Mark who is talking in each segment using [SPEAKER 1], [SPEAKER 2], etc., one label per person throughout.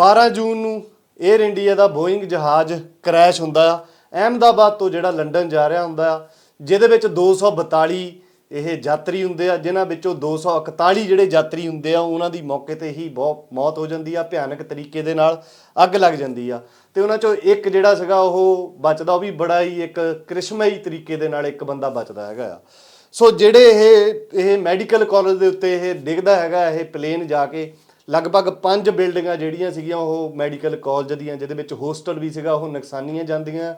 [SPEAKER 1] 12 ਜੂਨ ਨੂੰ air India ਦਾ ਬੋਇੰਗ ਜਹਾਜ਼ ਕ੍ਰੈਸ਼ ਹੁੰਦਾ ਆ। ਅਹਿਮਦਾਬਾਦ ਤੋਂ ਜਿਹੜਾ ਲੰਡਨ ਜਾ ਰਿਹਾ ਹੁੰਦਾ ਆ, ਜਿਹਦੇ ਵਿੱਚ 242 ਇਹ ਯਾਤਰੀ ਹੁੰਦੇ ਆ ਜਿਨ੍ਹਾਂ ਵਿੱਚੋਂ 241 ਜਿਹੜੇ ਯਾਤਰੀ ਹੁੰਦੇ ਆ, ਉਹਨਾਂ ਦੀ ਮੌਕੇ ਤੇ ਹੀ ਬਹੁਤ ਮੌਤ ਹੋ ਜਾਂਦੀ ਆ, ਭਿਆਨਕ ਤਰੀਕੇ ਦੇ ਨਾਲ ਅੱਗ ਲੱਗ ਜਾਂਦੀ ਆ। ਤੇ ਉਹਨਾਂ ਚੋਂ ਇੱਕ ਜਿਹੜਾ ਸੀਗਾ ਉਹ ਬਚਦਾ, ਉਹ ਵੀ ਬੜਾ ਹੀ ਇੱਕ ਕ੍ਰਿਸ਼ਮਈ ਤਰੀਕੇ ਦੇ ਨਾਲ ਇੱਕ ਬੰਦਾ ਬਚਦਾ ਹੈਗਾ ਆ। ਸੋ ਜਿਹੜੇ ਇਹ ਇਹ ਮੈਡੀਕਲ ਕਾਲਜ ਦੇ ਉੱਤੇ ਇਹ ਡਿੱਗਦਾ ਹੈਗਾ, ਇਹ ਪਲੇਨ ਜਾ ਕੇ ਲਗਭਗ ਪੰਜ ਬਿਲਡਿੰਗਾਂ ਜਿਹੜੀਆਂ ਸੀਗੀਆਂ, ਉਹ ਮੈਡੀਕਲ ਕਾਲਜ ਦੀਆਂ, ਜਿਹਦੇ ਵਿੱਚ ਹੋਸਟਲ ਵੀ ਸੀਗਾ, ਉਹ ਨੁਕਸਾਨੀਆਂ ਜਾਂਦੀਆਂ।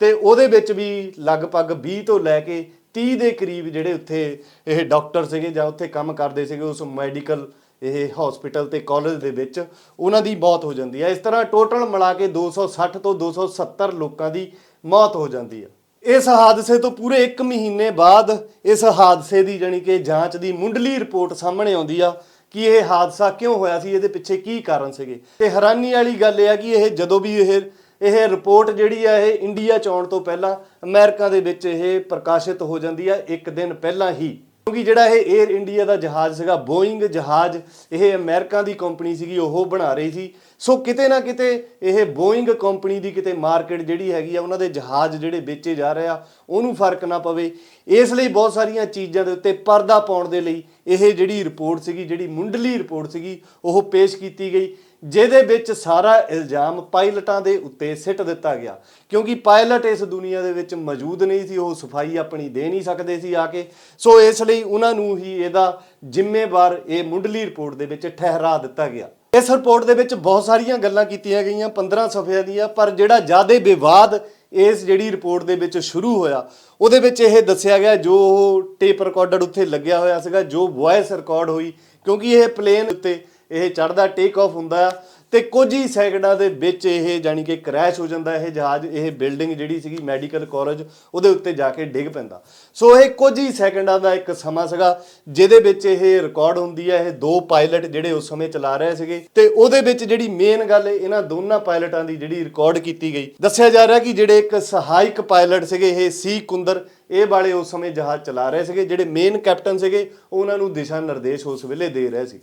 [SPEAKER 1] ਤੇ ਉਹਦੇ ਵਿੱਚ ਵੀ ਲਗਭਗ 20 ਤੋਂ ਲੈ ਕੇ 30 ਦੇ ਕਰੀਬ ਜਿਹੜੇ ਉੱਥੇ ਇਹ ਡਾਕਟਰ ਸੀਗੇ ਜਾਂ ਉੱਥੇ ਕੰਮ ਕਰਦੇ ਸੀਗੇ, ਉਸ ਮੈਡੀਕਲ ਇਹ ਹਸਪੀਟਲ ਤੇ ਕਾਲਜ ਦੇ ਵਿੱਚ, ਉਹਨਾਂ ਦੀ ਮੌਤ ਹੋ ਜਾਂਦੀ ਹੈ। ਇਸ ਤਰ੍ਹਾਂ ਟੋਟਲ ਮਿਲਾ ਕੇ 260 ਤੋਂ 270 ਲੋਕਾਂ ਦੀ ਮੌਤ ਹੋ ਜਾਂਦੀ ਹੈ। ਇਸ ਹਾਦਸੇ ਤੋਂ ਪੂਰੇ 1 ਮਹੀਨੇ ਬਾਅਦ ਇਸ ਹਾਦਸੇ ਦੀ ਜਾਣੀ ਕਿ ਜਾਂਚ ਦੀ ਮੁੰਡਲੀ ਰਿਪੋਰਟ ਸਾਹਮਣੇ ਆਉਂਦੀ ਆ। ਕਿ ਇਹ ਹਾਦਸਾ ਕਿਉਂ ਹੋਇਆ ਸੀ, ਇਹਦੇ ਪਿੱਛੇ ਕੀ ਕਾਰਨ ਸੀਗੇ? ਤੇ ਹੈਰਾਨੀ ਵਾਲੀ ਗੱਲ ਇਹ ਆ ਕਿ ਇਹ ਜਦੋਂ ਵੀ ਇਹ ਇਹ ਰਿਪੋਰਟ ਜਿਹੜੀ ਆ, ਇਹ ਇੰਡੀਆ ਚ ਆਉਣ ਤੋਂ ਪਹਿਲਾਂ ਅਮਰੀਕਾ ਦੇ ਵਿੱਚ ਇਹ ਪ੍ਰਕਾਸ਼ਿਤ ਹੋ ਜਾਂਦੀ ਆ, ਇੱਕ ਦਿਨ ਪਹਿਲਾਂ ਹੀ। ਕਿਉਂਕਿ ਜਿਹੜਾ ਇਹ 에ਅਰ ਇੰਡੀਆ ਦਾ ਜਹਾਜ਼ ਸੀਗਾ ਬੋਇੰਗ ਜਹਾਜ਼, ਇਹ ਅਮਰੀਕਾ ਦੀ ਕੰਪਨੀ ਸੀਗੀ, ਉਹ ਬਣਾ ਰਹੀ ਸੀ। ਸੋ ਕਿਤੇ ਨਾ ਕਿਤੇ ਇਹ ਬੋਇੰਗ ਕੰਪਨੀ ਦੀ ਕਿਤੇ ਮਾਰਕੀਟ ਜਿਹੜੀ ਹੈਗੀ ਆ, ਉਹਨਾਂ ਦੇ ਜਹਾਜ਼ ਜਿਹੜੇ ਵੇਚੇ ਜਾ ਰਹੇ ਆ, ਉਹਨੂੰ ਫ਼ਰਕ ਨਾ ਪਵੇ। ਇਸ ਲਈ ਬਹੁਤ ਸਾਰੀਆਂ ਚੀਜ਼ਾਂ ਦੇ ਉੱਤੇ ਪਰਦਾ ਪਾਉਣ ਦੇ ਲਈ ਇਹ ਜਿਹੜੀ ਰਿਪੋਰਟ ਸੀਗੀ, ਜਿਹੜੀ ਮੁੰਡਲੀ ਰਿਪੋਰਟ ਸੀਗੀ, ਉਹ ਪੇਸ਼ ਕੀਤੀ ਗਈ। ਜਿਹਦੇ ਵਿੱਚ ਸਾਰਾ ਇਲਜ਼ਾਮ ਪਾਇਲਟਾਂ ਦੇ ਉੱਤੇ ਸਿੱਟ ਦਿੱਤਾ ਗਿਆ। ਕਿਉਂਕਿ ਪਾਇਲਟ ਇਸ ਦੁਨੀਆ ਦੇ ਵਿੱਚ ਮੌਜੂਦ ਨਹੀਂ ਸੀ, ਉਹ ਸਫ਼ਾਈ ਆਪਣੀ ਦੇ ਨਹੀਂ ਸਕਦੇ ਸੀ ਆ ਕੇ। ਸੋ ਇਸ ਲਈ ਉਹਨਾਂ ਨੂੰ ਹੀ ਇਹਦਾ ਜ਼ਿੰਮੇਵਾਰ ਇਹ ਮੁੱਢਲੀ ਰਿਪੋਰਟ ਦੇ ਵਿੱਚ ਠਹਿਰਾ ਦਿੱਤਾ ਗਿਆ। ਇਸ ਰਿਪੋਰਟ ਦੇ ਵਿੱਚ ਬਹੁਤ ਸਾਰੀਆਂ ਗੱਲਾਂ ਕੀਤੀਆਂ ਗਈਆਂ 15 ਸਫ਼ਿਆਂ ਦੀਆਂ, ਪਰ ਜਿਹੜਾ ਜ਼ਿਆਦਾ ਵਿਵਾਦ ਇਸ ਜਿਹੜੀ ਰਿਪੋਰਟ ਦੇ ਵਿੱਚ ਸ਼ੁਰੂ ਹੋਇਆ, ਉਹਦੇ ਵਿੱਚ ਇਹ ਦੱਸਿਆ ਗਿਆ, ਜੋ ਉਹ ਟੇਪ ਰਿਕਾਰਡਰ ਉੱਥੇ ਲੱਗਿਆ ਹੋਇਆ ਸੀਗਾ, ਜੋ ਵੌਇਸ ਰਿਕਾਰਡ ਹੋਈ, ਕਿਉਂਕਿ ਇਹ ਪਲੇਨ ਉੱਤੇ ਇਹ ਚੜਦਾ ਟੇਕ ਆਫ ਹੁੰਦਾ ਆ ਤੇ ਕੁਝ ਹੀ ਸੈਕਿੰਡਾਂ ਦੇ ਵਿੱਚ ਇਹ ਜਾਨੀ ਕਿ ਕ੍ਰੈਸ਼ ਹੋ ਜਾਂਦਾ, ਇਹ ਜਹਾਜ਼, ਇਹ ਬਿਲਡਿੰਗ ਜਿਹੜੀ ਸੀਗੀ ਮੈਡੀਕਲ ਕਾਲਜ ਉਹਦੇ ਉੱਤੇ ਜਾ ਕੇ ਡਿੱਗ ਪੈਂਦਾ। ਸੋ ਇਹ ਕੁਝ ਹੀ ਸੈਕਿੰਡਾਂ ਦਾ ਇੱਕ ਸਮਾਂ ਸੀਗਾ, ਜਿਹਦੇ ਵਿੱਚ ਇਹ ਰਿਕਾਰਡ ਹੁੰਦੀ ਹੈ ਇਹ ਦੋ ਪਾਇਲਟ ਜਿਹੜੇ ਉਸ ਸਮੇਂ ਚਲਾ ਰਹੇ ਸੀਗੇ ਤੇ ਉਹਦੇ ਵਿੱਚ ਜਿਹੜੀ ਮੇਨ ਗੱਲ ਇਹਨਾਂ ਦੋਨਾਂ ਪਾਇਲਟਾਂ ਦੀ ਜਿਹੜੀ ਰਿਕਾਰਡ ਕੀਤੀ ਗਈ। ਦੱਸਿਆ ਜਾ ਰਿਹਾ ਕਿ ਜਿਹੜੇ ਇੱਕ ਸਹਾਇਕ ਪਾਇਲਟ ਸੀਗੇ, ਇਹ ਸੀ ਕੁੰਦਰ, ਇਹ ਵਾਲੇ ਉਸ ਸਮੇਂ ਜਹਾਜ਼ ਚਲਾ ਰਹੇ ਸੀਗੇ, ਜਿਹੜੇ ਮੇਨ ਕੈਪਟਨ ਸੀਗੇ ਉਹਨਾਂ ਨੂੰ ਦਿਸ਼ਾ ਨਿਰਦੇਸ਼ ਉਸ ਵੇਲੇ ਦੇ ਰਹੇ ਸੀ।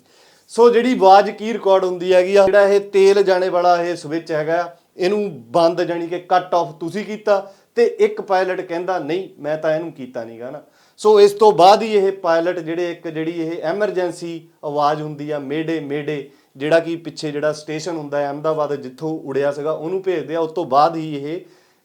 [SPEAKER 1] ਸੋ ਜਿਹੜੀ ਆਵਾਜ਼ ਕੀ ਰਿਕਾਰਡ ਹੁੰਦੀ ਹੈਗੀ ਆ, ਜਿਹੜਾ ਇਹ ਤੇਲ ਜਾਣੇ ਵਾਲਾ ਇਹ ਸਵਿਚ ਹੈਗਾ, ਇਹਨੂੰ ਬੰਦ ਜਾਨੀ ਕਿ ਕੱਟ ਆਫ ਤੁਸੀਂ ਕੀਤਾ ਤੇ ਇੱਕ ਪਾਇਲਟ ਕਹਿੰਦਾ, ਨਹੀਂ, ਮੈਂ ਤਾਂ ਇਹਨੂੰ ਕੀਤਾ ਨਹੀਂਗਾ ਨਾ। ਸੋ ਇਸ ਤੋਂ ਬਾਅਦ ਹੀ ਇਹ ਪਾਇਲਟ ਜਿਹੜੇ ਇੱਕ ਜਿਹੜੀ ਇਹ ਐਮਰਜੈਂਸੀ ਆਵਾਜ਼ ਹੁੰਦੀ ਆ, ਮੇਡੇ ਮੇਡੇ, ਜਿਹੜਾ ਕਿ ਪਿੱਛੇ ਜਿਹੜਾ ਸਟੇਸ਼ਨ ਹੁੰਦਾ ਹੈ, ਅਹਿਮਦਾਬਾਦ ਜਿੱਥੋਂ ਉੜਿਆ ਸੀਗਾ, ਉਹਨੂੰ ਭੇਜਦੇ ਆ। ਉਸ ਤੋਂ ਬਾਅਦ ਹੀ ਇਹ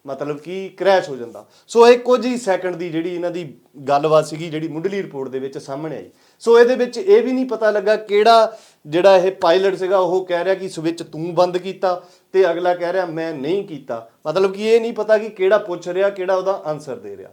[SPEAKER 1] ਮਤਲਬ ਕਿ ਕ੍ਰੈਸ਼ ਹੋ ਜਾਂਦਾ। ਸੋ ਇਹ ਕੁਝ ਹੀ ਸੈਕਿੰਡ ਦੀ ਜਿਹੜੀ ਇਹਨਾਂ ਦੀ ਗੱਲਬਾਤ ਸੀਗੀ, ਜਿਹੜੀ ਮੁੱਢਲੀ ਰਿਪੋਰਟ ਦੇ ਵਿੱਚ ਸਾਹਮਣੇ ਆਈ। ਸੋ ਇਹਦੇ ਵਿੱਚ ਇਹ ਵੀ ਨਹੀਂ ਪਤਾ ਲੱਗਾ ਕਿਹੜਾ ਜਿਹੜਾ ਇਹ ਪਾਇਲਟ ਸੀਗਾ, ਉਹ ਕਹਿ ਰਿਹਾ ਕਿ ਸਵਿਚ ਤੂੰ ਬੰਦ ਕੀਤਾ ਤੇ ਅਗਲਾ ਕਹਿ ਰਿਹਾ ਮੈਂ ਨਹੀਂ ਕੀਤਾ। ਮਤਲਬ ਕਿ ਇਹ ਨਹੀਂ ਪਤਾ ਕਿ ਕਿਹੜਾ ਪੁੱਛ ਰਿਹਾ, ਕਿਹੜਾ ਉਹਦਾ ਆਨਸਰ ਦੇ ਰਿਹਾ।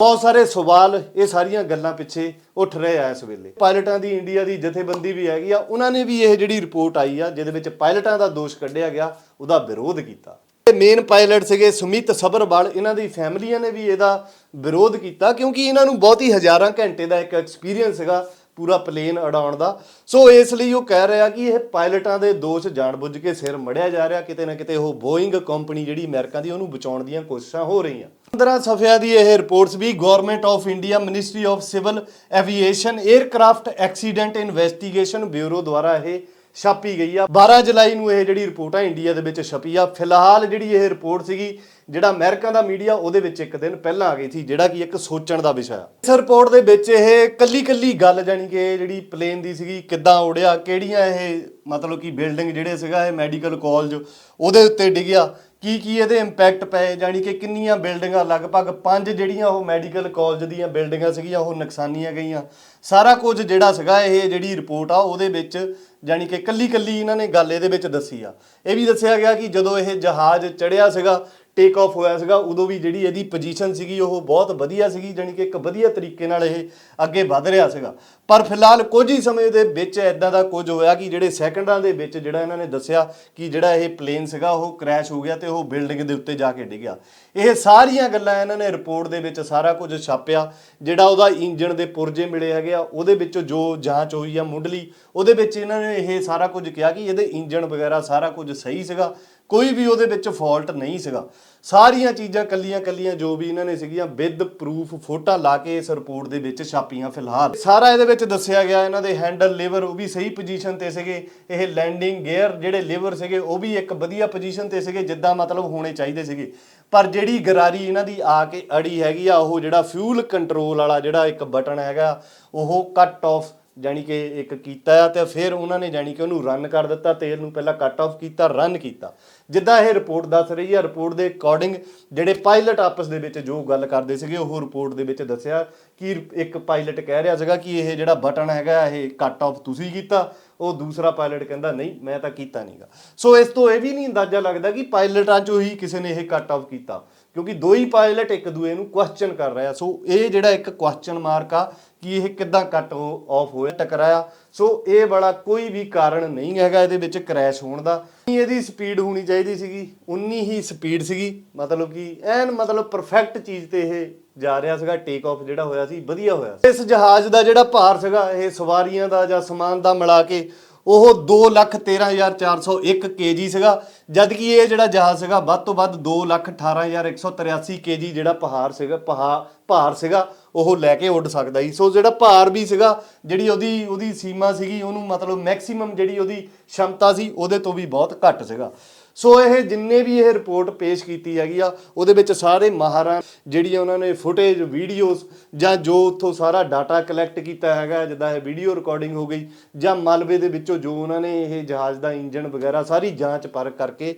[SPEAKER 1] ਬਹੁਤ ਸਾਰੇ ਸਵਾਲ ਇਹ ਸਾਰੀਆਂ ਗੱਲਾਂ ਪਿੱਛੇ ਉੱਠ ਰਹੇ ਆ ਇਸ ਵੇਲੇ। ਪਾਇਲਟਾਂ ਦੀ ਇੰਡੀਆ ਦੀ ਜਥੇਬੰਦੀ ਵੀ ਹੈਗੀ ਆ, ਉਹਨਾਂ ਨੇ ਵੀ ਇਹ ਜਿਹੜੀ ਰਿਪੋਰਟ ਆਈ ਆ, ਜਿਹਦੇ ਵਿੱਚ ਪਾਇਲਟਾਂ ਦਾ ਦੋਸ਼ ਕੱਢਿਆ ਗਿਆ, ਉਹਦਾ ਵਿਰੋਧ ਕੀਤਾ। ਮੇਨ ਪਾਇਲਟ ਸੀਗੇ, ਸੁਮਿਤ ਸਬਰਵਾਲ, ਇਹਨਾਂ ਦੀ ਫੈਮਲੀਆਂ ਨੇ ਵੀ ਇਹਦਾ ਵਿਰੋਧ ਕੀਤਾ, ਕਿਉਂਕਿ ਇਹਨਾਂ ਨੂੰ ਬਹੁਤ ਹੀ ਹਜ਼ਾਰਾਂ ਘੰਟੇ ਦਾ ਇੱਕ ਐਕਸਪੀਰੀਅੰਸ ਸੀਗਾ ਪੂਰਾ ਪਲੇਨ ਉਡਾਉਣ ਦਾ। ਸੋ ਇਸ ਲਈ ਉਹ ਕਹਿ ਰਿਹਾ ਕਿ ਇਹ ਪਾਇਲਟਾਂ ਦੇ ਦੋਸ਼ ਜਾਣਬੁੱਝ ਕੇ ਸਿਰ ਮੜਿਆ ਜਾ ਰਿਹਾ, ਕਿਤੇ ਨਾ ਕਿਤੇ ਉਹ ਬੋਇੰਗ ਕੰਪਨੀ ਜਿਹੜੀ ਅਮਰੀਕਾ ਦੀ, ਉਹਨੂੰ ਬਚਾਉਣ ਦੀਆਂ ਕੋਸ਼ਿਸ਼ਾਂ ਹੋ ਰਹੀਆਂ। 15 ਸਫ਼ਿਆਂ ਦੀ ਇਹ reports we government of India ministry of civil aviation aircraft accident investigation bureau ਦੁਆਰਾ ਇਹ ਛਾਪੀ ਗਈ ਆ। 12 ਜੁਲਾਈ ਨੂੰ ਇਹ ਜਿਹੜੀ ਰਿਪੋਰਟ ਆ ਇੰਡੀਆ ਦੇ ਵਿੱਚ ਛਪੀ ਆ। ਫਿਲਹਾਲ ਜਿਹੜੀ ਇਹ ਰਿਪੋਰਟ ਸੀਗੀ, ਜਿਹੜਾ ਅਮਰੀਕਾ ਦਾ ਮੀਡੀਆ, ਉਹਦੇ ਵਿੱਚ ਇੱਕ ਦਿਨ ਪਹਿਲਾਂ ਆ ਗਈ ਸੀ, ਜਿਹੜਾ ਕਿ ਇੱਕ ਸੋਚਣ ਦਾ ਵਿਸ਼ਾ ਆ। ਇਸ ਰਿਪੋਰਟ ਦੇ ਵਿੱਚ ਇਹ ਕੱਲੀ ਕੱਲੀ ਗੱਲ ਜਾਨੀ ਕਿ ਜਿਹੜੀ ਪਲੇਨ ਦੀ ਸੀਗੀ, ਕਿੱਦਾਂ ਉੜਿਆ, ਕਿਹੜੀਆਂ ਇਹ ਮਤਲਬ ਕਿ ਬਿਲਡਿੰਗ ਜਿਹੜੇ ਸੀਗਾ, ਇਹ ਮੈਡੀਕਲ ਕਾਲਜ, ਉਹਦੇ ਉੱਤੇ ਡਿੱਗਿਆ ਕੀ ਕੀ ਇਹਦੇ ਇੰਪੈਕਟ ਪਏ ਜਾਨੀ ਕਿ ਕਿੰਨੀਆਂ ਬਿਲਡਿੰਗਾਂ, ਲਗਭਗ ਪੰਜ ਜਿਹੜੀਆਂ ਉਹ ਮੈਡੀਕਲ ਕਾਲਜ ਦੀਆਂ ਬਿਲਡਿੰਗਾਂ ਸੀਗੀਆਂ, ਉਹ ਨੁਕਸਾਨੀਆਂ ਗਈਆਂ। ਸਾਰਾ ਕੁਝ ਜਿਹੜਾ ਸੀਗਾ ਇਹ ਜਿਹੜੀ ਰਿਪੋਰਟ ਆ ਉਹਦੇ ਵਿੱਚ ਜਾਨੀ ਕਿ ਕੱਲੀ ਕੱਲੀ ਇਹਨਾਂ ਨੇ ਗੱਲ ਇਹਦੇ ਵਿੱਚ ਦੱਸੀ ਆ। ਇਹ ਵੀ ਦੱਸਿਆ ਗਿਆ ਕਿ ਜਦੋਂ ਇਹ ਜਹਾਜ਼ ਚੜਿਆ ਸੀਗਾ ਟੇਕ ਆਫ ਹੋਇਆ ਸੀਗਾ, ਉਦੋਂ ਵੀ ਜਿਹੜੀ ਇਹਦੀ ਪੋਜੀਸ਼ਨ ਸੀਗੀ ਉਹ ਬਹੁਤ ਵਧੀਆ ਸੀਗੀ ਜਾਨੀ ਕਿ ਇੱਕ ਵਧੀਆ ਤਰੀਕੇ ਨਾਲ ਇਹ ਅੱਗੇ ਵਧ ਰਿਹਾ ਸੀਗਾ। ਪਰ ਫਿਲਹਾਲ ਕੁਝ ਹੀ ਸਮੇਂ ਦੇ ਵਿੱਚ ਐਦਾਂ ਦਾ ਕੁਝ ਹੋਇਆ ਕਿ ਜਿਹੜੇ ਸੈਕਿੰਡਾਂ ਦੇ ਵਿੱਚ ਜਿਹੜਾ ਇਹਨਾਂ ਨੇ ਦੱਸਿਆ ਕਿ ਜਿਹੜਾ ਇਹ ਪਲੇਨ ਸੀਗਾ ਉਹ ਕ੍ਰੈਸ਼ ਹੋ ਗਿਆ ਤੇ ਉਹ ਬਿਲਡਿੰਗ ਦੇ ਉੱਤੇ ਜਾ ਕੇ ਡਿੱਗਿਆ ਇਹ ਸਾਰੀਆਂ ਗੱਲਾਂ ਇਹਨਾਂ ਨੇ ਰਿਪੋਰਟ ਦੇ ਵਿੱਚ ਸਾਰਾ ਕੁਝ ਛਾਪਿਆ, ਜਿਹੜਾ ਉਹਦਾ ਇੰਜਣ ਦੇ ਪੁਰਜੇ ਮਿਲੇ ਹੈਗੇ ਆ ਉਹਦੇ ਵਿੱਚ ਜੋ ਜਾਂਚ ਹੋਈ ਆ ਮੁੱਢਲੀ, ਉਹਦੇ ਵਿੱਚ ਇਹਨਾਂ ਨੇ ਇਹ ਸਾਰਾ ਕੁਝ ਕਿਹਾ ਕਿ ਇਹਦੇ ਇੰਜਣ ਵਗੈਰਾ ਸਾਰਾ ਕੁਝ ਸਹੀ ਸੀਗਾ। ਕੋਈ ਵੀ ਉਹਦੇ ਵਿੱਚ ਫਾਲਟ ਨਹੀਂ ਸੀਗਾ। ਸਾਰੀਆਂ ਚੀਜ਼ਾਂ ਕੱਲੀਆਂ ਕੱਲੀਆਂ ਜੋ ਵੀ ਇਹਨਾਂ ਨੇ ਸੀਗੀਆਂ ਵਿਦ ਪ੍ਰੂਫ ਫੋਟਾ ਲਾ ਕੇ ਇਸ ਰਿਪੋਰਟ ਦੇ ਵਿੱਚ ਛਾਪੀਆਂ ਫਿਲਹਾਲ। ਸਾਰਾ ਇਹਦੇ ਵਿੱਚ ਦੱਸਿਆ ਗਿਆ, ਇਹਨਾਂ ਦੇ ਹੈਂਡਲ ਲੀਵਰ ਉਹ ਵੀ ਸਹੀ ਪੋਜੀਸ਼ਨ ਤੇ ਸੀਗੇ। ਇਹ ਲੈਂਡਿੰਗ ਗੇਅਰ ਜਿਹੜੇ ਲੀਵਰ ਸੀਗੇ, ਉਹ ਵੀ ਇੱਕ ਵਧੀਆ ਪੋਜੀਸ਼ਨ ਤੇ ਸੀਗੇ, ਜਿੱਦਾਂ ਮਤਲਬ ਹੋਣੇ ਚਾਹੀਦੇ ਸੀਗੇ। ਪਰ ਜਿਹੜੀ ਗਰਾਰੀ ਇਹਨਾਂ ਦੀ ਆ ਕੇ ਅੜੀ ਹੈਗੀ ਆ, ਉਹ ਜਿਹੜਾ ਫਿਊਲ ਕੰਟਰੋਲ ਵਾਲਾ ਜਿਹੜਾ ਇੱਕ ਬਟਨ ਹੈਗਾ, ਉਹ ਕੱਟ ਆਫ ਜਾਨੀ ਕਿ ਇੱਕ ਕੀਤਾ ਆ ਤੇ ਫਿਰ ਉਹਨਾਂ ਨੇ ਜਾਨੀ ਕਿ ਉਹਨੂੰ ਰਨ ਕਰ ਦਿੱਤਾ, ਤੇਲ ਨੂੰ ਪਹਿਲਾਂ ਕੱਟ ਆਫ ਕੀਤਾ ਰਨ ਕੀਤਾ। ਜਿੱਦਾਂ ਇਹ ਰਿਪੋਰਟ ਦੱਸ ਰਹੀ ਹੈ ਰਿਪੋਰਟ ਦੇ ਅਕੋਰਡਿੰਗ ਜਿਹੜੇ ਪਾਇਲਟ ਆਪਸ ਦੇ ਵਿੱਚ ਜੋ ਗੱਲ ਕਰਦੇ ਸੀਗੇ, ਉਹ ਰਿਪੋਰਟ ਦੇ ਵਿੱਚ ਦੱਸਿਆ ਕਿ ਇੱਕ ਪਾਇਲਟ ਕਹਿ ਰਿਹਾ ਸੀਗਾ ਕਿ ਇਹ ਜਿਹੜਾ ਬਟਨ ਹੈਗਾ, ਇਹ ਕੱਟ ਆਫ ਤੁਸੀਂ ਕੀਤਾ, ਉਹ ਦੂਸਰਾ ਪਾਇਲਟ ਕਹਿੰਦਾ, ਨਹੀਂ, ਮੈਂ ਤਾਂ ਕੀਤਾ ਨਹੀਂਗਾ ਸੋ ਇਸ ਤੋਂ ਇਹ ਵੀ ਨਹੀਂ ਅੰਦਾਜ਼ਾ ਲੱਗਦਾ ਕਿ ਪਾਇਲਟਾਂ ਚੋਂ ਹੀ ਕਿਸੇ ਨੇ ਇਹ ਕੱਟ ਆਫ ਕੀਤਾ, ਕਿਉਂਕਿ ਦੋ ਹੀ ਪਾਇਲਟ ਇੱਕ ਦੂਏ ਨੂੰ ਕੁਐਸਚਨ ਕਰ ਰਿਹਾ ਸੋ ਇਹ ਜਿਹੜਾ ਇੱਕ ਕੁਐਸਚਨ ਮਾਰਕ ਆ, ਕਿ ਇਹ ਕਿੱਦਾਂ ਕੱਟ ਆਫ ਹੋਇਆ, ਟਕਰਾਇਆ। ਸੋ ਇਹ ਵਾਲਾ ਕੋਈ ਵੀ ਕਾਰਨ ਨਹੀਂ ਹੈਗਾ ਇਹਦੇ ਵਿੱਚ ਕ੍ਰੈਸ਼ ਹੋਣ ਦਾ। ਇਹਦੀ ਸਪੀਡ ਹੋਣੀ ਚਾਹੀਦੀ ਸੀਗੀ। ਉਨੀ ਹੀ ਸਪੀਡ ਸੀਗੀ। ਮਤਲਬ ਕਿ ਐਨ ਮਤਲਬ ਪਰਫੈਕਟ ਚੀਜ਼ ਤੇ ਇਹ ਜਾ ਰਿਹਾ ਸੀਗਾ। ਟੇਕ ਆਫ ਜਿਹੜਾ ਹੋਇਆ ਸੀ, ਵਧੀਆ ਹੋਇਆ ਇਸ ਜਹਾਜ਼ ਦਾ ਜਿਹੜਾ ਭਾਰ ਸੀਗਾ, ਇਹ ਸਵਾਰੀਆਂ ਦਾ ਜਾਂ ਸਮਾਨ ਦਾ ਮਿਲਾ ਕੇ ਉਹ 213401 ਕੇਜੀ ਸੀਗਾ। ਜਦ ਕਿ ਇਹ ਜਿਹੜਾ ਜਹਾਜ਼ ਸੀਗਾ, ਵੱਧ ਤੋਂ ਵੱਧ 218183 ਕੇਜੀ ਜਿਹੜਾ ਪਹਾੜ ਸੀਗਾ, ਪਹਾ, ਭਾਰ ਸੀਗਾ, ਉਹ ਲੈ ਕੇ ਉੱਡ ਸਕਦਾ ਸੀ। ਸੋ ਜਿਹੜਾ ਭਾਰ ਵੀ ਸੀਗਾ, ਜਿਹੜੀ ਉਹਦੀ ਉਹਦੀ ਸੀਮਾ ਸੀਗੀ, ਉਹਨੂੰ ਮਤਲਬ ਮੈਕਸਿਮਮ ਜਿਹੜੀ ਉਹਦੀ ਸ਼ਮਤਾ ਸੀ, ਉਹਦੇ ਤੋਂ ਵੀ ਬਹੁਤ ਘੱਟ ਸੀਗਾ। ਸੋ ਇਹ ਜਿੰਨੇ ਵੀ ਇਹ ਰਿਪੋਰਟ ਪੇਸ਼ ਕੀਤੀ ਹੈਗੀ ਆ, ਉਹਦੇ ਵਿੱਚ ਸਾਰੇ ਮਾਹਰਾਂ ਜਿਹੜੀਆਂ ਉਹਨਾਂ ਨੇ ਫੁਟੇਜ ਵੀਡੀਓਜ਼ ਜਾਂ ਜੋ ਉੱਥੋਂ ਸਾਰਾ ਡਾਟਾ ਕਲੈਕਟ ਕੀਤਾ ਹੈਗਾ, ਜਿੱਦਾਂ ਇਹ ਵੀਡੀਓ ਰਿਕਾਰਡਿੰਗ ਹੋ ਗਈ, ਜਾਂ ਮਲਬੇ ਦੇ ਵਿੱਚੋਂ ਜੋ ਉਹਨਾਂ ਨੇ ਇਹ ਜਹਾਜ਼ ਦਾ ਇੰਜਨ ਵਗੈਰਾ ਸਾਰੀ ਜਾਂਚ ਪਰ ਕਰਕੇ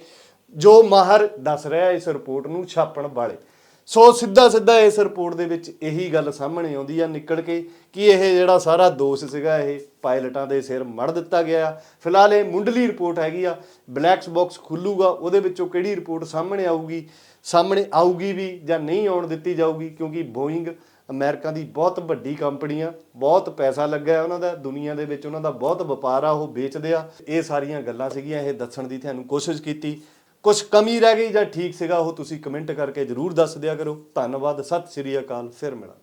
[SPEAKER 1] ਜੋ ਮਾਹਰ ਦੱਸ ਰਿਹਾ ਇਸ ਰਿਪੋਰਟ ਨੂੰ ਛਾਪਣ ਵਾਲੇ। ਸੋ ਸਿੱਧਾ ਸਿੱਧਾ ਇਸ ਰਿਪੋਰਟ ਦੇ ਵਿੱਚ ਇਹੀ ਗੱਲ ਸਾਹਮਣੇ ਆਉਂਦੀ ਆ ਨਿਕਲ ਕੇ ਕਿ ਇਹ ਜਿਹੜਾ ਸਾਰਾ ਦੋਸ਼ ਸੀਗਾ, ਇਹ ਪਾਇਲਟਾਂ ਦੇ ਸਿਰ ਮੜ ਦਿੱਤਾ ਗਿਆ। ਫਿਲਹਾਲ ਇਹ ਮੁੰਡਲੀ ਰਿਪੋਰਟ ਹੈਗੀ ਆ ਬਲੈਕਸ ਬਾਕਸ ਖੁੱਲੂਗਾ, ਉਹਦੇ ਵਿੱਚੋਂ ਕਿਹੜੀ ਰਿਪੋਰਟ ਸਾਹਮਣੇ ਆਊਗੀ? ਸਾਹਮਣੇ ਆਊਗੀ ਵੀ ਜਾਂ ਨਹੀਂ ਆਉਣ ਦਿੱਤੀ ਜਾਊਗੀ, ਕਿਉਂਕਿ ਬੋਇੰਗ ਅਮਰੀਕਾ ਦੀ ਬਹੁਤ ਵੱਡੀ ਕੰਪਨੀ ਆ ਬਹੁਤ ਪੈਸਾ ਲੱਗਾ ਹੈ ਉਹਨਾਂ ਦਾ, ਦੁਨੀਆ ਦੇ ਵਿੱਚ ਉਹਨਾਂ ਦਾ ਬਹੁਤ ਵਪਾਰ ਆ, ਉਹ ਵੇਚਦੇ ਆ। ਇਹ ਸਾਰੀਆਂ ਗੱਲਾਂ ਸੀਗੀਆਂ, ਇਹ ਦੱਸਣ ਦੀ ਤੁਹਾਨੂੰ ਕੋਸ਼ਿਸ਼ ਕੀਤੀ। ਕੁਝ ਕਮੀ ਰਹਿ ਗਈ ਜਾਂ ਠੀਕ ਸੀਗਾ ਉਹ ਤੁਸੀਂ ਕਮੈਂਟ ਕਰਕੇ ਜਰੂਰ ਦੱਸ ਦਿਆ ਕਰੋ। ਧੰਨਵਾਦ, ਸਤਿ ਸ੍ਰੀ ਅਕਾਲ, ਫਿਰ ਮਿਲਾਂਗੇ।